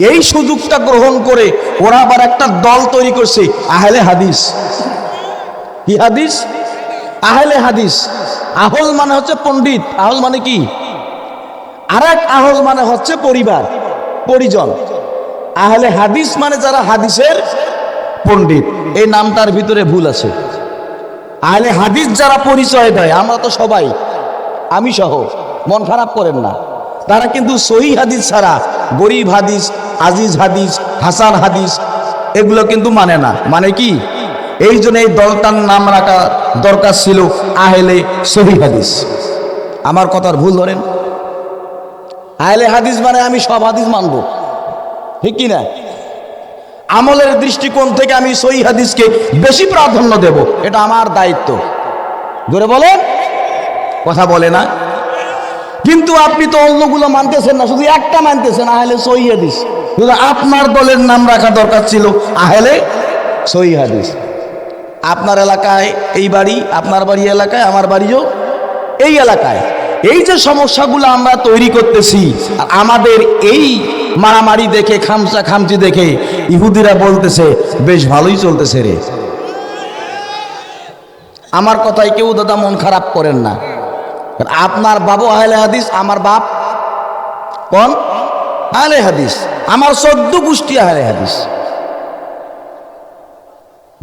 এই সুযোগটা গ্রহণ করে ওরা আবার একটা দল তৈরি করছে, আহলে হাদিস। কি হাদিস? আহলে হাদিস। আহল মানে হচ্ছে পণ্ডিত। আহল মানে কি? আর এক আহল মানে হচ্ছে পরিবার, পরিজন। আহলে হাদিস মানে যারা হাদিসের পণ্ডিত। এই নামটার ভিতরে ভুল আছে। আহলে হাদিস যারা পরিচয় দেয়, আমরা তো সবাই, আমি সহ, মন খারাপ করেন না। তারা কিন্তু সহি হাদিস ছাড়া গরিব হাদিস, আজিজ হাদিস, হাসান হাদিস, এগুলো কিন্তু মানে না। মানে কি? এই জন্য এই দলটার নাম রাখা দরকার ছিল আহেলে সহি হাদিস। আমার কথার ভুল ধরেন? আহলে হাদিস মানে আমি সব হাদিস মানব। ঠিক কি না? আমলের দৃষ্টিকোণ থেকে আমি সহি হাদিসকে বেশি প্রাধান্য দেব। এটা আমার দায়িত্ব। জোরে বলেন? কথা বলে না। কিন্তু আপনি তো অন্যগুলো মানতেছেন না, শুধু একটা মানতেছেন, আহলে সহি হাদিস। আপনার দলের নাম রাখা দরকার ছিল আহলে সহি হাদিস। আপনার এলাকায় এই বাড়ি, আপনার বাড়ি এলাকায়, আমার বাড়িও এই এলাকায়। এই যে সমস্যাগুলো আমরা তৈরি করতেছি, আমাদের এই মারামারি দেখে, খামচা খামচি দেখে ইহুদিরা বলতেছে, বেশ ভালোই চলতেছে রে। আমার কথায় কেউ দাদা মন খারাপ করেন না। আপনার বাবু আহলে হাদিস, আমার বাপ কোন? আহলে হাদিস। আমার চোদ্দ গোষ্ঠী আহলে হাদিস।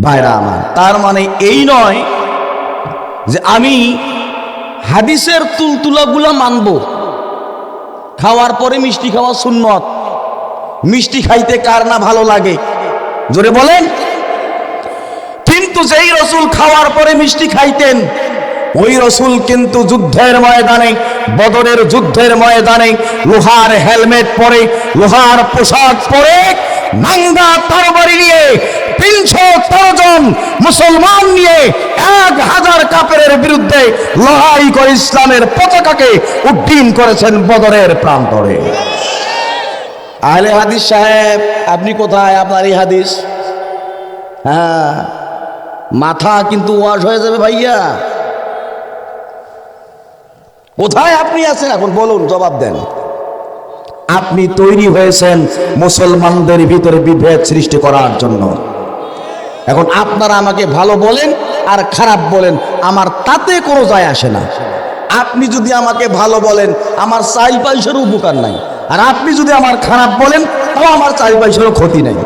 ভাইরা আমার, তার মানে এই নয় যে আমি হাদিসের তুলতুলাগুলো মানব। খাওয়ার পরে মিষ্টি খাওয়া সুন্নত। মিষ্টি খাইতে কার না ভালো লাগে? জোরে বলেন। কিন্তু যেই রসুল খাওয়ার পরে মিষ্টি খাইতেন ওই রসুল কিন্তু যুদ্ধের ময়দানে, বদরের যুদ্ধের ময়দানে লোহার হেলমেট পরে, লোহার পোশাক পরে নাঙ্গা তরবারি নিয়ে তিনশো তেরো জন মুসলমান নিয়ে এক হাজার কাপের বিরুদ্ধে লড়াই করে ইসলামের পতাকাকে উড্ডীন করেছেন বদরের প্রান্তরে। আহলে হাদিস সাহেব, আপনি কোথায়? আপনার এই হাদিস? হ্যাঁ মাথা কিন্তু ওয়াশ হয়ে যাবে ভাইয়া। কোথায় আপনি আছেন? এখন বলুন, জবাব দেন। আপনি তৈরি হয়েছেন মুসলমানদের ভিতরে বিভেদ সৃষ্টি করার জন্য। এখন আপনারা আমাকে ভালো বলেন আর খারাপ বলেন, আমার তাতে কোনো যায় আসে না। আপনি যদি আমাকে ভালো বলেন, আমার চাইল পয়সারও উপকার নাই। আর আপনি যদি আমার খারাপ বলেন, তাও আমার চাইল পয়সারও ক্ষতি নাই।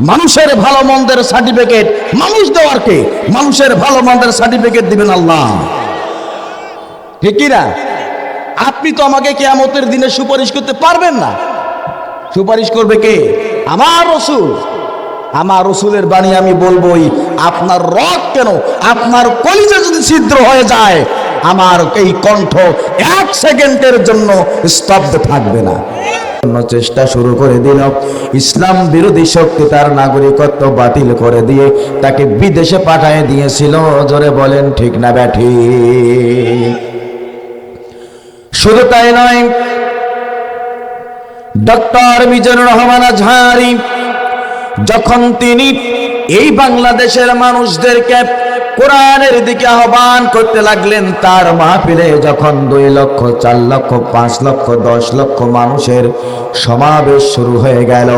মানুষের ভালো মন্দের সার্টিফিকেট মানুষ দেওয়ার কে? মানুষের ভালো মন্দের সার্টিফিকেট দিবেন আল্লাহ। ঠিক কি না আপনি তো আমাকে কেয়ামতের দিনে সুপারিশ করতে পারবেন না। সুপারিশ করবে কে? আমার রসুল। আমার রসুলের বাণী আমি বলবোই, আপনার রক কেন? আপনার কলিজা যদি ছিদ্র হয়ে যায়, আমার এই কণ্ঠ এক সেকেন্ডের জন্য স্তব্ধ থাকবে না। চেষ্টা শুরু করে দিল। ইসলাম বিরোধী শক্তি তার নাগরিকত্ব বাতিল করে দিয়ে তাকে বিদেশে পাঠিয়ে দিয়েছিল। জোরে বলেন, ঠিক না ব্যাঠি? শুধু তাই নয়, ডক্টর মিজানুর রহমান আজহারি, যখন তিনি এই বাংলাদেশের মানুষদেরকে কোরআনের দিকে আহ্বান করতে লাগলেন, তার মাহফিলে যখন দুই লক্ষ, চার লক্ষ, পাঁচ লক্ষ, দশ লক্ষ মানুষের সমাবেশ শুরু হয়ে গেল,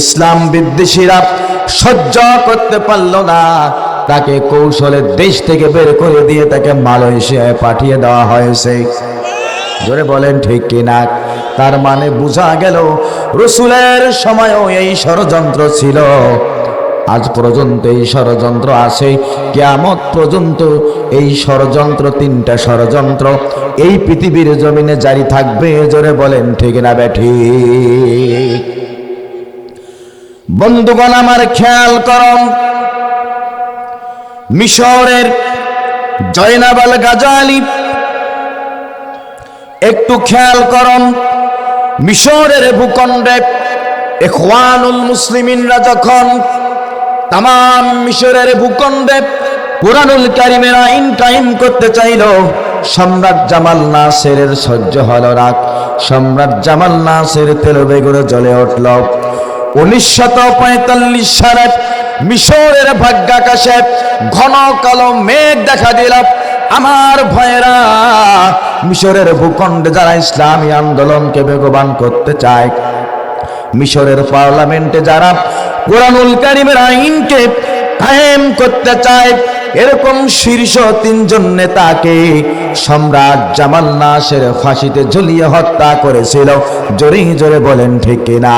ইসলাম বিদ্বেষীরা সহ্য করতে পারল না, তাকে কৌশলে দেশ থেকে বের করে দিয়ে তাকে মালয়েশিয়ায় পাঠিয়ে দেওয়া হয়েছে। জোরে বলেন, ঠিক কিনা তার মানে বোঝা গেল, রসুলের সময়ও এই ষড়যন্ত্র ছিল। আজ পর্যন্ত এই ষড়যন্ত্র আছে, কেয়ামত পর্যন্ত এই ষড়যন্ত্র, তিনটা ষড়যন্ত্র এই পৃথিবীর জমিনে জারি থাকবে। জোরে বলেন, ঠিক না ব্যাঠি বন্ধুগণ, আমার খেয়াল করম মিশরের জয়নাবাল গাজালি একটু খেয়াল করুন। মিশরের ভূখণ্ডে এখওয়ানুল মুসলিমিনরা যখন তাম মিশরের ভূখণ্ডে পুরানুল কারিমের আইন টাইম করতে চাইল, সম্রাট জামাল নাসেরের সহ্য হল রাগ সম্রাট জামাল নাসের তেল বেগুনে জ্বলে উঠল। উনিশশত পঁয়তাল্লিশ সালে মিশরের ভাগ্যাকাশে ঘন কালো মেঘ দেখা দিল। আমার ভয়েরা, মিশরের ভূখণ্ডে যারা ইসলামী আন্দোলনকে বেগবান করতে চায়, মিশরের পার্লামেন্টে যারা কোরআনুল কারিমের আইনকে কায়েম করতে চায়, এরকম শীর্ষ তিনজন নেতাকে সম্রাট জামাল নাসের ফাঁসিতে ঝুলিয়ে হত্যা করেছিল। জোরে জোরে বলেন, ঠিক না?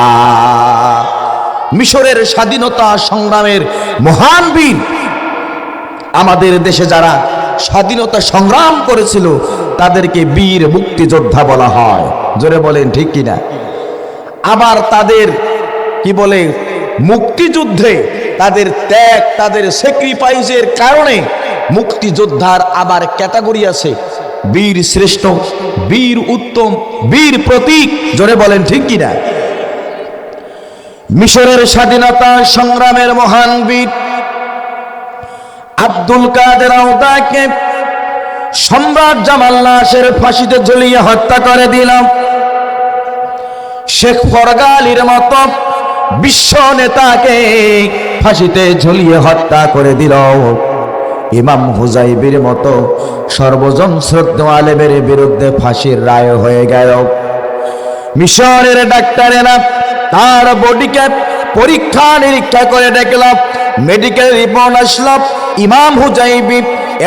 মিশরের স্বাধীনতা সংগ্রামের মহান বীর, আমাদের দেশে যারা স্বাধীনতা সংগ্রাম করেছিল, তাদেরকে বীর মুক্তিযোদ্ধা বলা হয়। জোরে বলেন, ঠিক কিনা? আবার তাদের, কি বলে, মুক্তিযুদ্ধে তাদের ত্যাগ, তাদের স্যাক্রিফাইসের কারণে মুক্তিযোদ্ধার আবার ক্যাটাগরি আছে। বীর শ্রেষ্ঠ, বীর উত্তম, বীর প্রতীক, জোরে বলেন, ঠিক কিনা? মিশরের স্বাধীনতা সংগ্রামের মহান বীর আব্দুল কাদের আওতাকে সম্রাট জামাল নাসের ফাঁসিতে ঝুলিয়ে হত্যা করে দিলাম। শেখ ফরগালির মতো বিশ্ব নেতাকে ফাঁসিতে ঝুলিয়ে হত্যা করে দিল। ইমাম হুজাইবির মতো সর্বজন শ্রদ্ধ আলেমের বিরুদ্ধে ফাঁসির রায় হয়ে গেল। মিশরের ডাক্তারেরা তার বডিকে পরীক্ষা নিরীক্ষা করে দেখলাম মেডিকেল রিপোর্ট আসলাম ইমাম হুজাইবি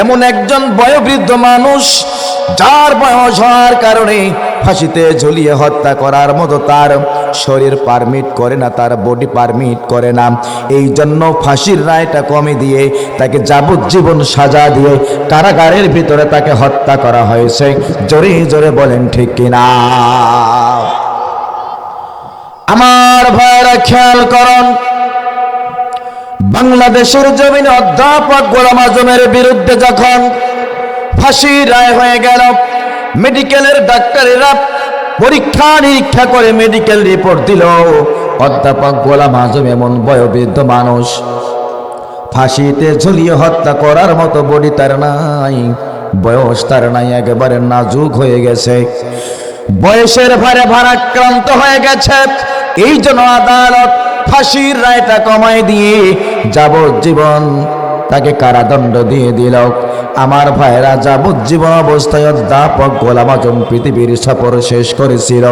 এমন একজন বয়োবৃদ্ধ মানুষ, যার বয়স হওয়ার কারণে ফাঁসিতে ঝুলিয়ে হত্যা করার মতো তার শরীর পারমিট করে না, তার বডি পারমিট করে না। এই জন্য ফাঁসির রায়টা কমে দিয়ে তাকে যাবজ্জীবন সাজা দিয়ে কারাগারের ভিতরে তাকে হত্যা করা হয়েছে। জোরে জোরে বলেন, ঠিক কিনা? আমার ভাইরা খেয়াল করুন বাংলাদেশের জমিনে অধ্যাপক গোলাম আজমের বিরুদ্ধে যখন ফাঁসির রায় হয়ে গেল, মেডিকেলের ডাক্তারেরা পরীক্ষা নিরীক্ষা করে মেডিকেল রিপোর্ট দিল, অধ্যাপক গোলাম আজম এমন বয়োবৃদ্ধ মানুষ। ফাঁসিতে ঝুলিয়ে হত্যা করার মতো বডি তার নাই, বয়স তার নাই, একেবারে নাজুক হয়ে গেছে। বয়সের ভারে ভারাক্রান্ত হয়ে গেছে। এই জন্য আদালত ফাঁসির রায়টা কমায় দিয়ে যাবজ্জীবন তাকে কারাদণ্ড দিয়ে দিল। আমার ভাইরা যাবজ্জীবন অবস্থায় অধ্যাপক গোলাম আজম পৃথিবীর সফর শেষ করেছিল।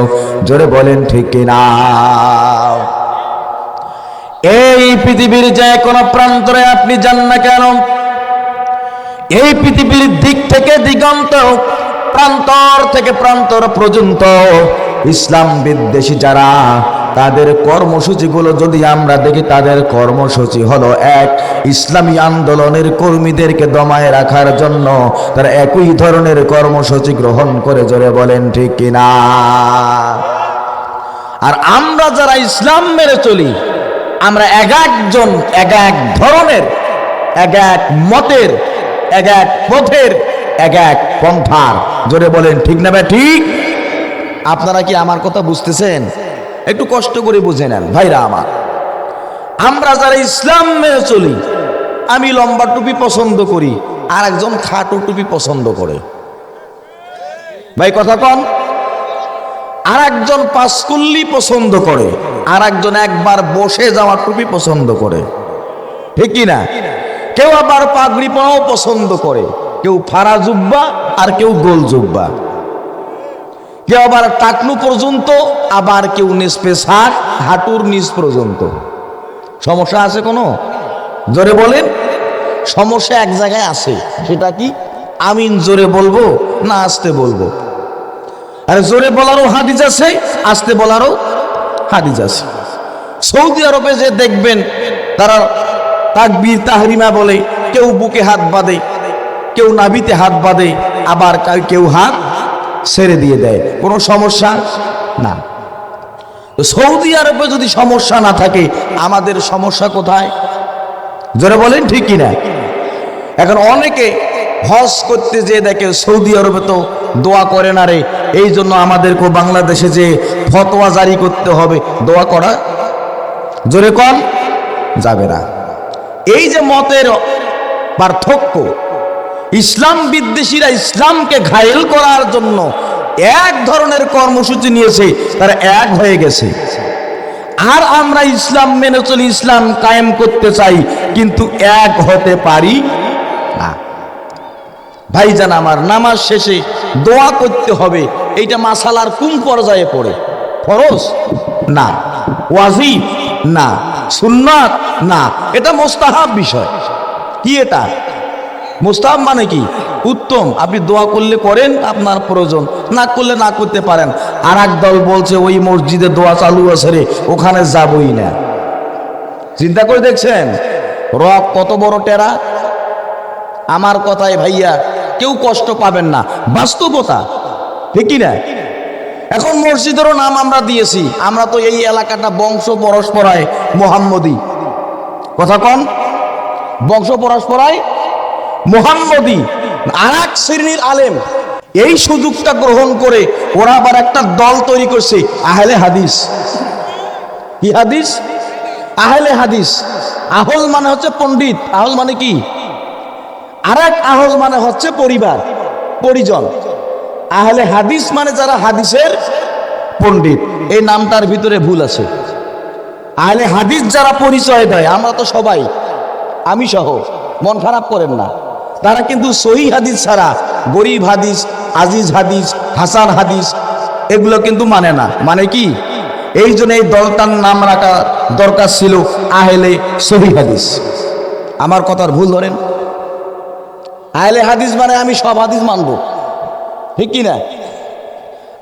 জোরে বলেন, ঠিক কিনা এই পৃথিবীর যে কোনো প্রান্তরে আপনি যান না কেন? এই পৃথিবীর দিক থেকে দিগন্ত, প্রান্তর থেকে প্রান্তর পর্যন্ত ইসলাম বিদ্বেষী যারা তাদের কর্মসূচিগুলো যদি আমরা দেখি, তাদের কর্মসূচি হলো এক, ইসলামী আন্দোলনের কর্মীদেরকে দমায় রাখার জন্য তারা একই ধরনের কর্মসূচি গ্রহণ করে, জোরে বলেন ঠিক কিনা আর আমরা যারা ইসলাম মেনে চলি, আমরা এক একজন, এক এক ধরনের, এক এক মতের, এক এক পথের, এক এক পন্থার, জোরে বলেন ঠিক না ভাই, ঠিক? আপনারা কি আমার কথা বুঝতেছেন? একটু কষ্ট করে বুঝে নেন, ভাইরা আমার। আমরা যারা ইসলাম মেনে চলি, আমি লম্বা টুপি পছন্দ করি আর একজন খাটো টুপি পছন্দ করে। ভাই, কথা কন? আর একজন পাঁচকুল্লি পছন্দ করে আর একজন একবার বসে যাওয়া টুপি পছন্দ করে। ঠিক না? কেউ আবার পাগড়ি পরাও পছন্দ করে, কেউ ফারা জুব্বা আর কেউ গোল জুব্বা। কেউ আবার টাকলু পর্যন্ত, আবার কেউ নিষ্পে শাক হাঁটুর নিচ পর্যন্ত। সমস্যা আছে কোনো? জোরে বলেন। সমস্যা এক জায়গায় আছে, সেটা কি? আমিন জোরে বলব না আসতে বলব? আর জোরে বলারও হাদিস আছে, আসতে বলারও হাদিস আছে। সৌদি আরবে যে দেখবেন, তারা তাকবীর, তাহরিমা বলে, কেউ বুকে হাত বাঁধে, কেউ নাভিতে হাত বাঁধে, আবার কেউ হাত ছেড়ে দিয়ে দেয়। কোনো সমস্যা? না। সৌদি আরবে যদি সমস্যা না থাকে, আমাদের সমস্যা কোথায়? জোরে বলেন, ঠিক কিনা? এখন অনেকে হজ করতে যে দেখে সৌদি আরবে তো দোয়া করে না রে। এই জন্য আমাদেরকে বাংলাদেশে যে ফতোয়া জারি করতে হবে, দোয়া করা জোরে কম যাবে না। এই যে মতের পার্থক্য ইসলাম বিদ্বেষীরা ইসলামকে ঘায়েল করার জন্য এক ধরনের কর্মসূচি নিয়েছে, তারা এক হয়ে গেছে। আর আমরা ইসলাম মেনে চলি, ইসলাম কায়েম করতে চাই, কিন্তু এক হতে পারি না। ভাইজান আমার, নামাজ শেষে দোয়া করতে হবে, এইটা মাসালার কোন পর্যায়ে পড়ে? ফরজ? না। ওয়াজিব? না। সুন্নাত? না। এটা মোস্তাহাব বিষয়। কি এটা? মোস্তাহাব মানে কি? উত্তম। আপনি দোয়া করলে করেন, আপনার প্রয়োজন। না করলে না করতে পারেন। আর দল বলছে, ওই মসজিদে দোয়া চালু আছে রে, ওখানে যাবই না। চিন্তা করে দেখছেন? রব কত বড় টেরা। আমার কথায় ভাইয়া, কেউ কষ্ট পাবেন না। বাস্তবতা, ঠিক না? এখন মসজিদেরও নাম আমরা দিয়েছি। আমরা তো এই এলাকাটা বংশ পরস্পরায় মোহাম্মদী। কথা কন। বংশ পরস্পরায় মোহাম্মদী আর এক শ্রেণির আলেম। এই সুযোগটা গ্রহণ করে ওরা আবার একটা দল তৈরি করছে, আহলে হাদিস। কি হাদিস? আহলে হাদিস। আহল মানে হচ্ছে পণ্ডিত। আহল মানে কি? আর এক আহল মানে হচ্ছে পরিবার, পরিজন। আহলে হাদিস মানে যারা হাদিসের পণ্ডিত। এই নামটার ভিতরে ভুল আছে। আহলে হাদিস যারা পরিচয় দেয়, আমরা তো সবাই, আমি সহ, মন খারাপ করেন না। তারা কিন্তু সহি হাদিস ছাড়া, গরিব হাদিস, আজিজ হাদিস, হাসান হাদিস, এগুলো কিন্তু মানে না। মানে কি? এই জন্য এই দলটার নাম রাখা দরকার ছিল আহলে সহি হাদিস। আমার কথার ভুল ধরেন? আহলে হাদিস মানে আমি সব হাদিস মানব। ঠিক কি না?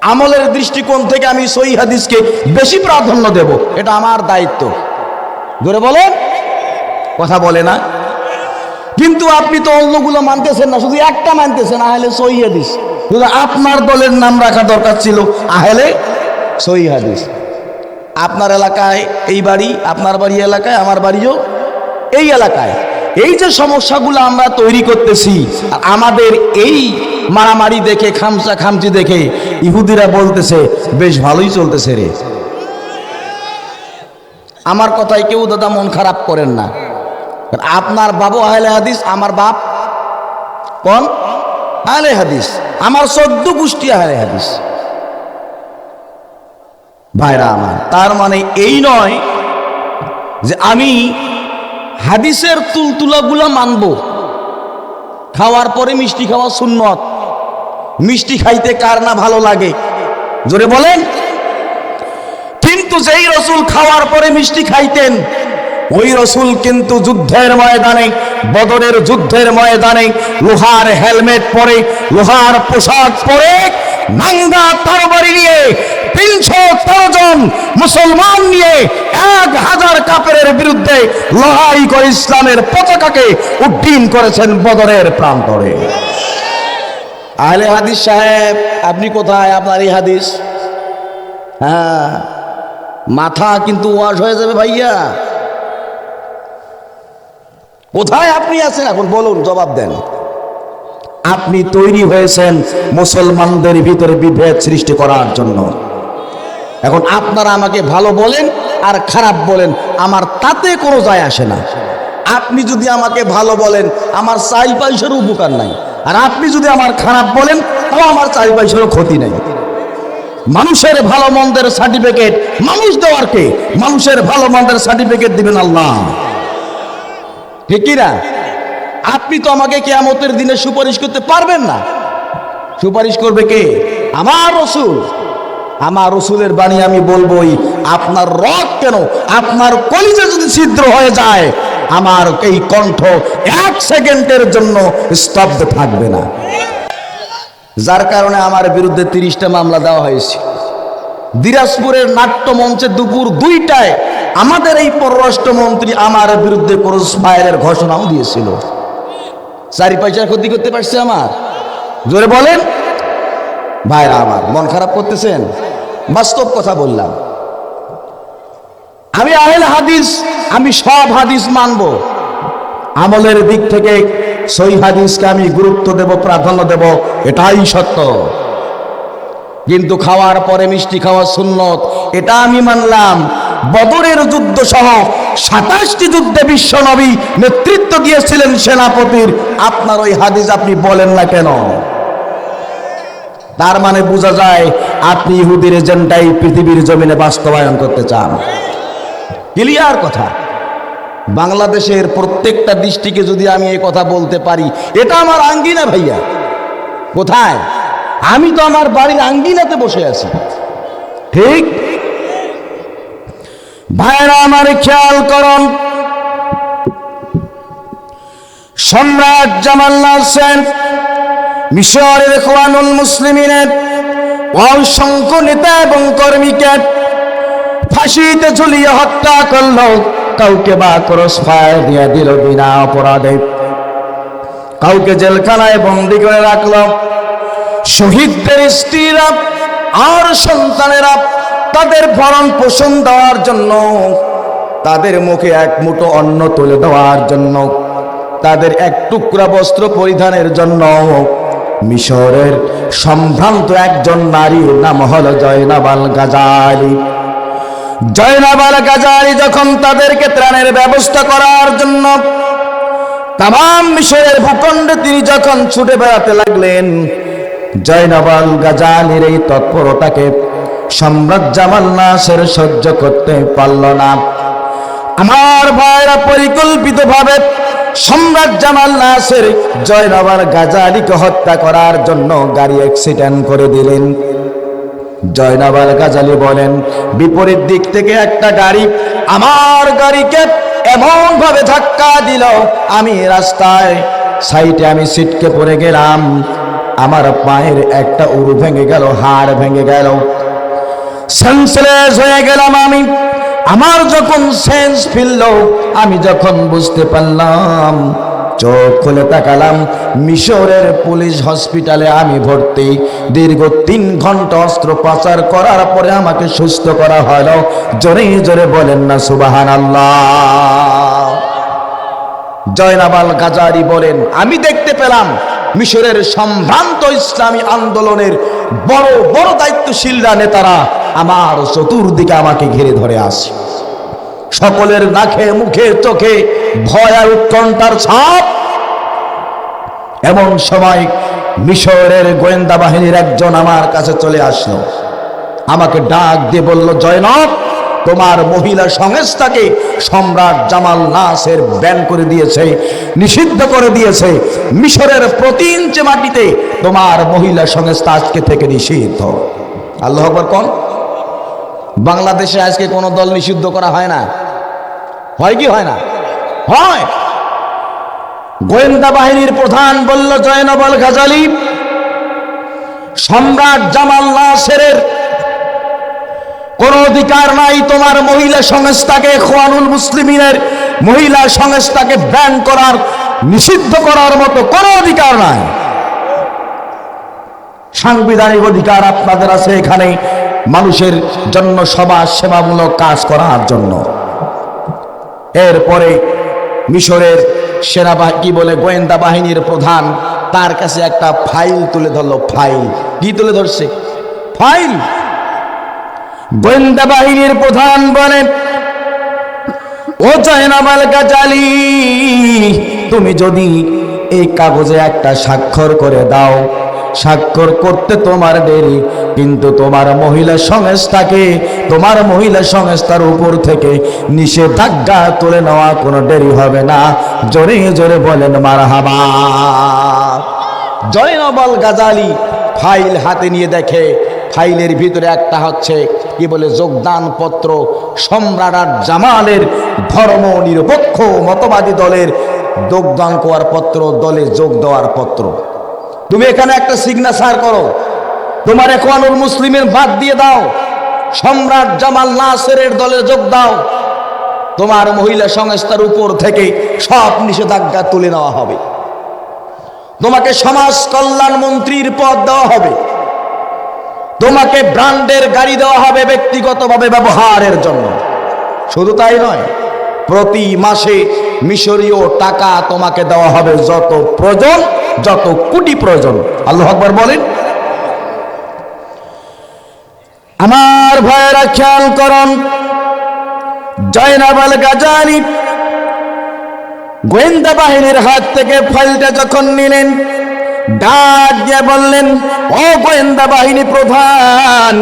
আমলের দৃষ্টিকোণ থেকে আমি সহি হাদিসকে বেশি প্রাধান্য দেব। এটা আমার দায়িত্ব। ধরে বলেন? কথা বলে না। কিন্তু আপনি তো অন্যগুলো মানতেছেন না, শুধু একটা মানতেছেন, আহলে সহি হাদিস। আপনার দলের নাম রাখা দরকার ছিল আহলে সহি হাদিস। আপনার এলাকায় এই বাড়ি, আপনার বাড়ি এলাকায়, আমার বাড়িও এই এলাকায়। এই যে সমস্যাগুলো আমরা তৈরি করতেছি আমাদের এই মারামারি দেখে, খামচা খামচি দেখে ইহুদিরা বলতেছে, বেশ ভালোই চলতেছে রে। আমার কথায় কেউ দাদা মন খারাপ করেন না। আপনার বাবু আহলে হাদিস, আমার বাপ কোন? আহলে হাদিস। আমার চোদ্দ গোষ্ঠী আহলে হাদিস। ভাইরা আমার, তার মানে এই নয় যে আমি হাদিসের তুলতুলাগুলা মানব। খাওয়ার পরে মিষ্টি খাওয়া সুন্নত। মিষ্টি খাইতে কার না ভালো লাগে? জোরে বলেন। কিন্তু যেই রসুল খাওয়ার পরে মিষ্টি খাইতেন ওই রসুল কিন্তু যুদ্ধের ময়দানে, বদরের যুদ্ধের ময়দানে লোহার হেলমেট পরে, লোহার পোশাক পরে নাঙ্গা তরবারি নিয়ে তিনশো তেরো জন মুসলমান নিয়ে এক হাজার কাপের বিরুদ্ধে লড়াই করে ইসলামের পতাকাকে উড্ডীন করেছেন বদরের প্রান্তরে। আহলে হাদিস সাহেব, আপনি কোথায়? আপনার এই হাদিস? হ্যাঁ মাথা কিন্তু ওয়াশ হয়ে যাবে ভাইয়া। কোথায় আপনি আছেন? এখন বলুন, জবাব দেন। আপনি তৈরি হয়েছেন মুসলমানদের ভিতরে বিভেদ সৃষ্টি করার জন্য। এখন আপনারা আমাকে ভালো বলেন আর খারাপ বলেন, আমার তাতে কোনো যায় আসে না। আপনি যদি আমাকে ভালো বলেন, আমার চাই পয়সারও উপকার নাই। আর আপনি যদি আমার খারাপ বলেন, তাও আমার চাই পয়সারও ক্ষতি নাই। মানুষের ভালো মন্দের সার্টিফিকেট মানুষ দেওয়ার কে? মানুষের ভালো মন্দের সার্টিফিকেট দিবেন আল্লাহ। ঠিক কি না আপনি তো আমাকে কেয়ামতের দিনে সুপারিশ করতে পারবেন না। সুপারিশ করবে কে? আমার রসুল। আমার রসুলের বাণী আমি বলবোই, আপনার রক কেন? আপনার কলিজা যদি ছিদ্র হয়ে যায়, আমার এই কণ্ঠ এক সেকেন্ডের জন্য স্তব্ধ থাকবে না। যার কারণে আমার বিরুদ্ধে তিরিশটা মামলা দেওয়া হয়েছে। দিনাজপুরের নাট্যমঞ্চে দুপুর দুইটায় আমাদের এই পররাষ্ট্রমন্ত্রী আমার বিরুদ্ধে ফায়ারের ঘোষণাও দিয়েছিল। চারি পয়সার ক্ষতি করতে পারছে আমার। জোরে বলেন। ভাইরা আমার, মন খারাপ করতেছেন? বাস্তব কথা বললাম। আমি আহেল হাদিস, আমি সব হাদিস মানব। আমলের দিক থেকে সই হাদিসকে আমি গুরুত্ব দেব, প্রাধান্য দেব, এটাই সত্য। কিন্তু খাওয়ার পরে মিষ্টি খাওয়া সুন্নত এটা আমি মানলাম। বদরের যুদ্ধ সহ সাতাশটি যুদ্ধে বিশ্ব নবী নেতৃত্ব দিয়েছিলেন সেনাপতির। আপনার ওই হাদিস আপনি বলেন না কেন? তার মানে বোঝা যায় আপনি ইহুদির এজেন্ডাই পৃথিবীর জমিনে বাস্তবায়ন করতে চান। ক্লিয়ার কথা। বাংলাদেশের প্রত্যেকটা দৃষ্টিকে যদি আমি এই কথা বলতে পারি, এটা আমার আঙ্গিনা ভাইয়া। কোথায়? আমি তো আমার বাড়ির আঙ্গিনাতে বসে আছি। ঠিক ভাইরা আমার খেয়াল করুন। সম্রাট জামাল নাসেন মিশরের কোরআনুল মুসলিমিনের অসংখ্য নেতা এবং কর্মীকে ফাঁসিতে ঝুলিয়ে হত্যা করল। কাউকে বা ক্রস ফায়ার দিয়ে দিল বিনা অপরাধে। কাউকে জেলখানায় বন্দি করে রাখল। শহীদদের স্ত্রীরা আর সন্তানেরা তাদের ভরণ পোষণ দেওয়ার জন্য, তাদের মুখে এক মুঠো অন্ন তুলে দেওয়ার জন্য, তাদের এক টুকরা বস্ত্র পরিধানের জন্য, মিশরের সম্ভ্রান্ত একজন নারীর নাম হল জয়নাবাল গাজালি। জয়নাবাল গাজালি যখন তাদেরকে ত্রাণের ব্যবস্থা করার জন্য তাম মিশরের ভূখণ্ডে তিনি যখন ছুটে বেড়াতে লাগলেন, জয়নাবাল গাজালির এই তৎপরতাকে সম্রাট জামাল নাসের সহ্য করতে পারল না। আমার ভাইরা পরিকল্পিতভাবে সম্রাট জামাল নাসের জয়নাবাল গাজালিকে হত্যা করার জন্য গাড়ি অ্যাক্সিডেন্ট করে দিলেন। জয়নাবাল গাজালি বলেন, বিপরীত দিক থেকে একটা গাড়ি আমার গাড়িকে এমন ভাবে ধাক্কা দিল, আমি রাস্তায় সাইডে আমি সিটকে পড়ে গেলাম। আমার পায়ের একটা উরু ভেঙে গেল, হাড় ভেঙে গেল। সেন্সলেস হয়ে গেলাম আমি। আমার যখন সেন্স ফিরল, আমি যখন বুঝতে পারলাম, চোখ খুলে তাকালাম, মিশরের পুলিশ হসপিটালে আমি ভর্তি। দীর্ঘ তিন ঘণ্টা অস্ত্রোপচার করার পরে আমাকে সুস্থ করা হলো। জোরে জোরে বলেন না সুবাহান আল্লাহ জয়নাবাল গাজারি বলেন, আমি দেখতে পেলাম মিশরের সম্ভ্রান্ত ইসলামী আন্দোলনের বড় বড় দায়িত্বশীলরা নেতারা আমার চতুর্দিকে আমাকে ঘিরে ধরে আসে সকলের নাকে, মুখে, চোখে ভয় আর উৎকণ্ঠার ছাপ। এমন সময় মিশরের গোয়েন্দা বাহিনীর একজন আমার কাছে চলে আসলো। আমাকে ডাক দিয়ে বলল, জয়নব তোমার মহিলা সংস্থাকে সম্রাট জামাল নাসের ব্যান করে দিয়েছে, নিষিদ্ধ করে দিয়েছে। মিশরের প্রতি ইঞ্চে মাটিতে তোমার মহিলা সংস্থা আজকে থেকে নিষিদ্ধ। আল্লাহ কোন? বাংলাদেশে আজকে কোনো দল নিষিদ্ধ করা হয় না? হয় কি হয় না? হয়। গোয়েন্দা বাহিনীর প্রধান বলল জয়নবল গাজালি সম্রাট জামাল নাসেরের কোন অধিকার নাই তোমার মহিলা সংস্থাকে খোয়ানুল মুসলিমিনের মহিলা সংস্থাকে ব্যান করার, নিষিদ্ধ করার মতো কোনো অধিকার নাই। সাংবিধানিক অধিকার আপনাদের আছে এখানে, মানুষের জন্য সমাজ সেবামূলক কাজ করার জন্য। এরপরে মিশরের সেনাবাহিনী কি বলে, গোয়েন্দা বাহিনীর প্রধান, তার কাছে একটা ফাইল তুলে ধরলো, ফাইল। কি তুলে ধরছে? ফাইল! গোয়েন্দা বাহিনীর প্রধান বলে ও জয়নামাল গাজালি, তুমি যদি এই কাগজে একটা স্বাক্ষর করে দাও, স্বাক্ষর করতে তোমার দেরি, কিন্তু তোমার মহিলা সংস্থাকে, তোমার মহিলা সংস্থার উপর থেকে নিষেধাজ্ঞা তুলে নেওয়া কোনো দেরি হবে না। জোরে জোরে বলেন মার হাবা জয়নবল গাজালি ফাইল হাতে নিয়ে দেখে, ফাইলের ভিতরে একটা হচ্ছে কি বলে যোগদান পত্র সম্রাট আর জামালের ধর্ম নিরপেক্ষ মতবাদী দলের যোগদান করার পত্র, দলে যোগ দেওয়ার পত্র। তুমি এখানে একটা সিগনেচার করো। তোমার এখওয়ানুল মুসলিমের বাদ দিয়ে দাও। সম্রাট জামাল নাসেরের দলে যোগ দাও। তোমার মহিলা সংস্থার উপর থেকে সব নিষেধাজ্ঞা তুলে নেওয়া হবে। তোমাকে সমাজ কল্যাণ মন্ত্রীর পদ দেওয়া হবে। তোমাকে ব্র্যান্ডের গাড়ি দেওয়া হবে ব্যক্তিগতভাবে ব্যবহারের জন্য। শুধু তাই নয়, প্রতি মাসে মিশরীয় টাকা তোমাকে দেওয়া হবে যত প্রয়োজন, যত কোটি প্রয়োজন। আল্লাহ আকবর বলেন। আমার ভাইয়েরা খেয়াল করুন জয়নাবাল গাজানি গোয়েন্দা বাহিনীর হাত থেকে ফাইলটা যখন নিলেন ডাক দিয়ে বললেন, ও গোয়েন্দা বাহিনী প্রধান,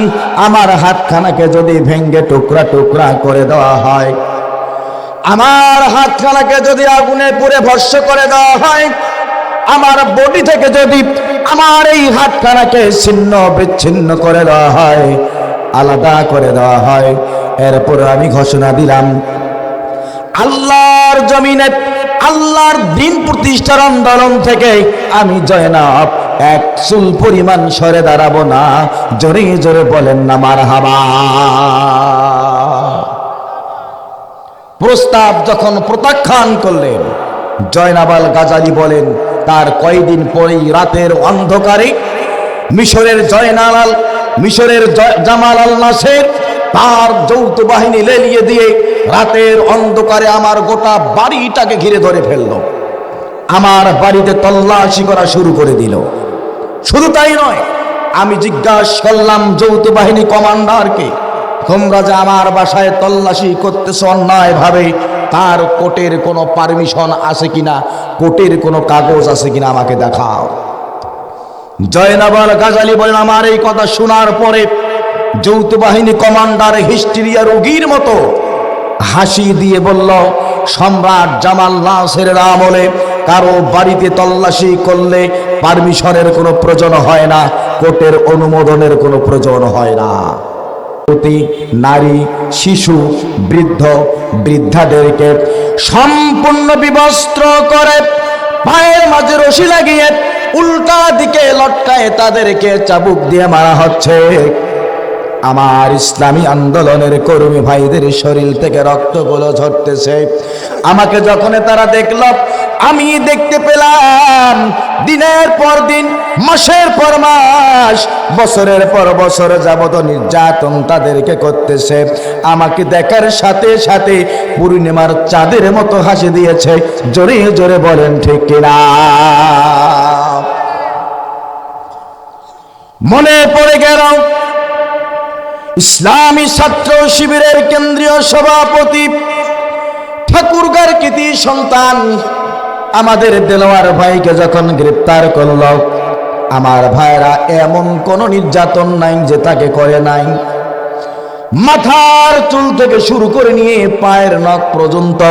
আমার হাতখানাকে যদি ভেঙ্গে টুকরা টুকরা করে দেওয়া হয়, আমার হাতখানাকে যদি আগুনে পুড়ে ভস্য করে দেওয়া হয়, আমার বডি থেকে যদি আমার এই হাতখানাকে ছিন্ন বিচ্ছিন্ন করে দেওয়া হয়, আলাদা করে দেওয়া হয়। এরপর আমি ঘোষণা দিলাম, আল্লাহর জমিনে আল্লাহর দিন প্রতিষ্ঠার আন্দোলন থেকে আমি জয়নাব। এক চুল পরিমাণ সরে দাঁড়াবো না। জোরে জোরে বলেন না মার হাবা প্রস্তাব যখন প্রত্যাখ্যান করলেন জয়নাবাল গাজালি বলেন, তার কয়দিন পরেই রাতের অন্ধকারে মিশরের জয়নালাল, মিশরের জামাল আল নাসের তার যৌথ বাহিনী লেলিয়ে দিয়ে রাতের অন্ধকারে আমার গোটা বাড়িটাকে ঘিরে ধরে ফেলল। আমার বাড়িতে তল্লাশি করা শুরু করে দিল। শুধু তাই নয়, আমি জিজ্ঞাসা করলাম, যৌথ বাহিনী কমান্ডারকে, তোমরা যে আমার বাসায় তল্লাশি করতেছ অন্যায় ভাবে তার কোর্টের কোনো পারমিশন আছে কিনা? কোর্টের কোনো কাগজ আছে কিনা আমাকে দেখাও। জয়নাবাল গাজালি বলেন, আমার এই কথা শোনার পরে যৌথ বাহিনী কমান্ডার হিস্টিরিয়া রোগীর মতো হাসি দিয়ে বলল, সম্রাট জামাল নাসের আমলে কারও বাড়িতে তল্লাশি করলে পারমিশনের কোনো প্রয়োজন হয় না, কোর্টের অনুমোদনের কোনো প্রয়োজন হয় না। প্রতি নারী, শিশু, বৃদ্ধ, বৃদ্ধাদেরকে সম্পূর্ণ বিবস্ত্র করে পায়ের মাঝে রশি লাগিয়ে উল্টা দিকে লটকায় তাদেরকে চাবুক দিয়ে মারা হচ্ছে। আমার ইসলামী আন্দোলনের কর্মী ভাইদের শরীর থেকে রক্তগুলো ঝরতেছে। আমাকে যখন তারা দেখল, আমি দেখতে পেলাম, দিনের পর দিন, মাসের পর মাস, বছরের পর বছর যাবত নির্যাতন তাদেরকে করতেছে। আমাকে দেখার সাথে সাথে পূর্ণিমার চাঁদের মতো হাসি দিয়েছে। জোরে জোরে বলেন, ঠিক কিনা? মনে পড়ে গেল ইসলামী ছাত্র শিবিরের কেন্দ্রীয় সভাপতি ঠাকুরগার কৃতি সন্তান আমাদের দেলোয়ার ভাইকে যখন গ্রেপ্তার করল, আমার ভাইরা এমন কোন নির্যাতন নাই যে তাকে করে নাই। মাথার চুল থেকে শুরু করে নিয়ে পায়ের নখ পর্যন্ত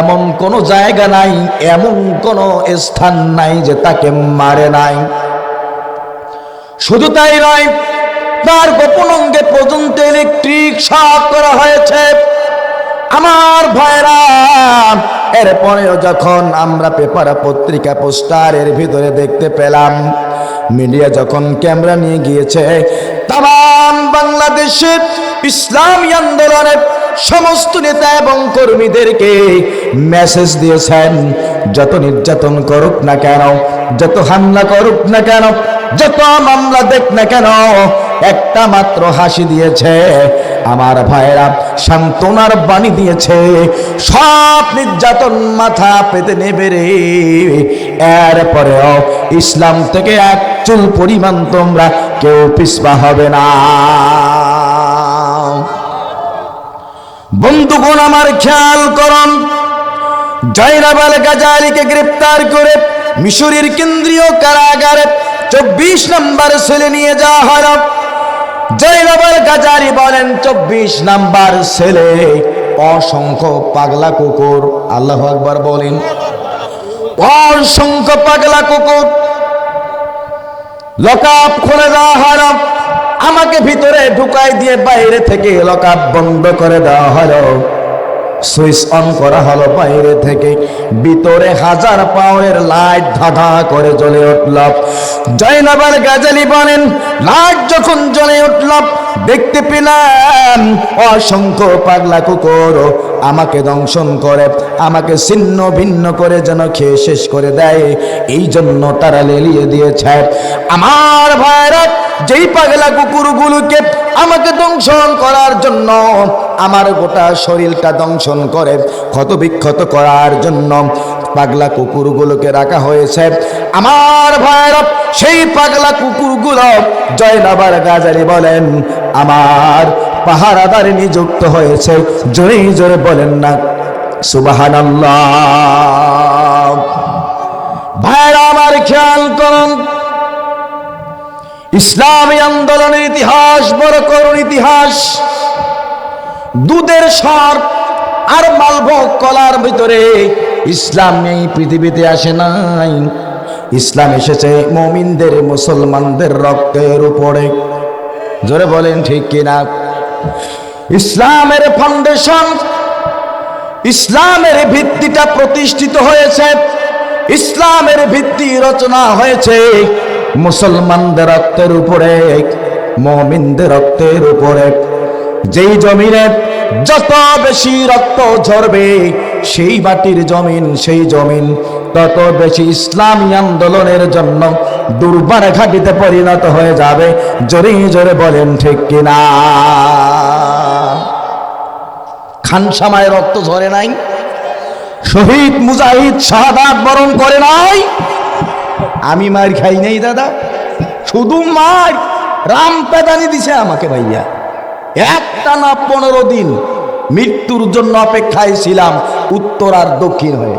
এমন কোনো জায়গা নাই, এমন কোনো স্থান নাই যে তাকে মারে নাই। শুধু তাই নয় তার গোপন অঙ্গে পর্যন্ত ইলেকট্রিক শক করা হয়েছে। আমার ভাইরা, এরপরেও যখন আমরা পেপার পত্রিকা পোস্টারের ভিতরে দেখতে পেলাম, মিডিয়া যখন ক্যামেরা নিয়ে গিয়েছে, তাম বাংলাদেশের ইসলামী আন্দোলনের সমস্ত নেতা এবং কর্মীদেরকে মেসেজ দিয়েছেন, যত নির্যাতন করুক না কেন, যত হামলা করুক না কেন, যত মামলা দেখ না কেন একটা মাত্র হাসি দিয়েছে। আমার ভাইরা সান্ত্বনার বাণী দিয়েছে। সব নির্যাতন মাথা পেতে নেবে রে। এরপরেও ইসলাম থেকে এক চুল পরিমাণ তোমরা কেউ পিসপা হবে না। বন্ধুগণ, আমার খেয়াল করুন। জয়নাবাল গাজালিকে গ্রেপ্তার করে মিশরের কেন্দ্রীয় কারাগারে চব্বিশ নম্বর সেলে নিয়ে যাওয়া হয় জয়নাবাল বলেন, চব্বিশ নাম্বার ছেলে, অসংখ্য পাগলা কুকুর। আল্লাহ আকবার বলেন, অসংখ্য পাগলা কুকুর। লকআপ খুলে দেওয়া হয় আমাকে ভিতরে ঢুকাই দিয়ে বাইরে থেকে লকআপ বন্ধ করে দেওয়া হলো। সুইচ অন করা হলো বাইরে থেকে, ভিতরে হাজার পাওয়ারের লাইট ধাঁধা করে জ্বলে উঠল। জয়নাবার গাজালি বলেন, লাইট যখন জ্বলে উঠল দেখতে পেলাম, অসংখ্য পাগলা কুকুর আমাকে দংশন করে, আমাকে ছিন্ন ভিন্ন করে যেন খেয়ে শেষ করে দেয়। এই জন্য তারা লেলিয়ে দিয়েছে। আমার ভাইরা যেই পাগলা কুকুরগুলোকে আমাকে দংশন করার জন্য আমার গোটা শরীরটা দংশন করে ক্ষত বিক্ষত করার জন্য পাগলা কুকুরগুলোকে রাখা হয়েছে। আমার ভাইরা সেই পাগলা কুকুরগুলো জয়নাবার গাজারি বলেন, আমার পাহারাদারে নিযুক্ত হয়েছে। জোরে জোরে বলেন না সুবাহান ভাইরা আমার খেয়াল করুন, ইসলামী আন্দোলনের ইতিহাস, বড় করুন ইতিহাস। দুধের সর আর মালভোগ কলার ভিতরে ইসলাম এই পৃথিবীতে আসে নাই। ইসলাম এসেছে মমিনদের, মুসলমানদের রক্তের উপরে। জোরে বলেন ঠিক কিনা? ইসলামের ফাউন্ডেশন ইসলামের ভিত্তিটা প্রতিষ্ঠিত হয়েছে। ইসলামের ভিত্তি রচনা হয়েছে মুসলমানদের রক্তের উপরে, মমিনদের রক্তের উপরে। যেই জমিনে যত বেশি রক্ত ঝরবে, সেই মাটির জমিন, সেই জমিন তত বেশি ইসলামী আন্দোলনের জন্য দুর্বার ঘাটিতে পরিণত হয়ে যাবে। জোরে জোরে বলেন, ঠিক কিনা? খানসামায় রক্ত ঝরে নাই? শহীদ মুজাহিদ শাহাদাত বরণ করে নাই? আমি মার খাই নাই, দাদা। শুধু মার, রাম পেদানি দিছে আমাকে ভাইয়া। একটা না পনেরো দিন মৃত্যুর জন্য অপেক্ষায় ছিলাম উত্তর আর দক্ষিণ হয়ে।